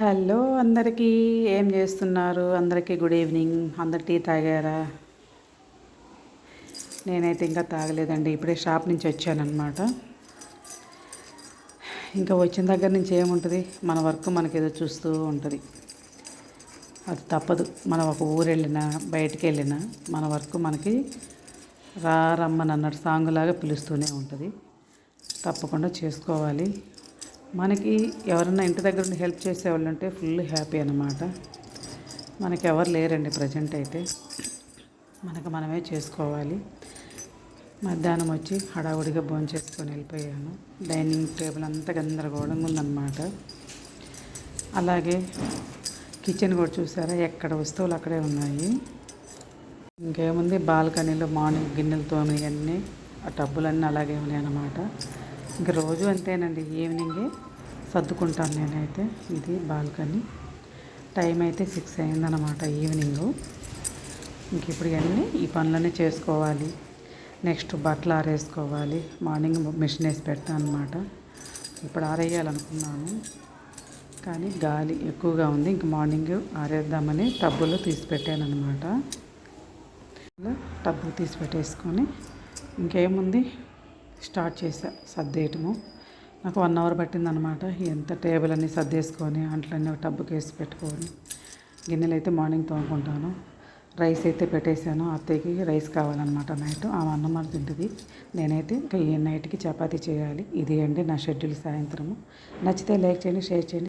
Hello అందరికీ ఏం చేస్తున్నారు? అందరికీ గుడ్ ఈవినింగ్. అందరు టీ తాగారా? నేనైతే ఇంకా తాగలేదండి. ఇప్పుడే షాప్ నుంచి వచ్చానమాట ఇంకా వచ్చిన దగ్గర నుంచి ఏముంటుంది? మన వర్క్ మనకి ఏదో చూస్తూ ఉంటుంది. అది తప్పదు. మనం ఒక ఊరు వెళ్ళినా బయటికి వెళ్ళినా మన వర్క్ మనకి రా రమ్మని అన్నట్టు సాంగ్ లాగా పిలుస్తూనే ఉంటుంది. తప్పకుండా చేసుకోవాలి. మనకి ఎవరన్నా ఇంటి దగ్గర ఉండి హెల్ప్ చేసేవాళ్ళు ఉంటే ఫుల్ హ్యాపీ అనమాట మనకి ఎవరు లేరండి ప్రజెంట్ అయితే. మనకు మనమే చేసుకోవాలి. మధ్యాహ్నం వచ్చి హడావుడిగా భోంచేసుకొని వెళ్ళిపోయాను. డైనింగ్ టేబుల్ అంతా గందరగోళంగా ఉందన్నమాట. అలాగే కిచెన్ కూడా చూసారా? ఎక్కడ వస్తువులు అక్కడే ఉన్నాయి. ఇంకేముంది? బాల్కనీలో మార్నింగ్ గిన్నెలు తోమినవన్నీ ఆ టబ్బులన్నీ అలాగే ఉన్నాయన్నమాట. ఇంక రోజు అంతేనండి ఈవినింగే. సర్దుకుంటాను నేనైతే. ఇది బాల్కనీ. టైం అయితే సిక్స్ అయిందనమాట ఈవినింగ్. ఇంక ఇప్పుడు ఇవన్నీ ఈ పనులన్నీ చేసుకోవాలి. నెక్స్ట్ బట్టలు ఆరేసుకోవాలి. మార్నింగ్ మిషన్ వేసి పెడతాను అనమాట ఇప్పుడు ఆరేయాలనుకున్నాను. కానీ గాలి ఎక్కువగా ఉంది. ఇంక మార్నింగ్ ఆరేద్దామని టబ్బులో తీసి పెట్టాను అనమాట టబ్బు తీసి పెట్టేసుకొని ఇంకేముంది? స్టార్ట్ చేసా సర్దేయటము. నాకు వన్ అవర్ పట్టిందనమాట ఎంత టేబుల్ అన్నీ సర్దేసుకొని అంట్లన్నీ టబ్బుకి వేసి పెట్టుకొని గిన్నెలు అయితే మార్నింగ్ తోముకుంటాను. రైస్ అయితే పెట్టేశాను. అత్తయ్యకి రైస్ కావాలన్నమాట నైట్ ఆ అన్నం అది తింటుంది. నేనైతే ఇంకా ఈ నైట్కి చపాతీ చేయాలి. ఇది అండి నా షెడ్యూల్ సాయంత్రము. నచ్చితే లైక్ చేయండి షేర్ చేయండి.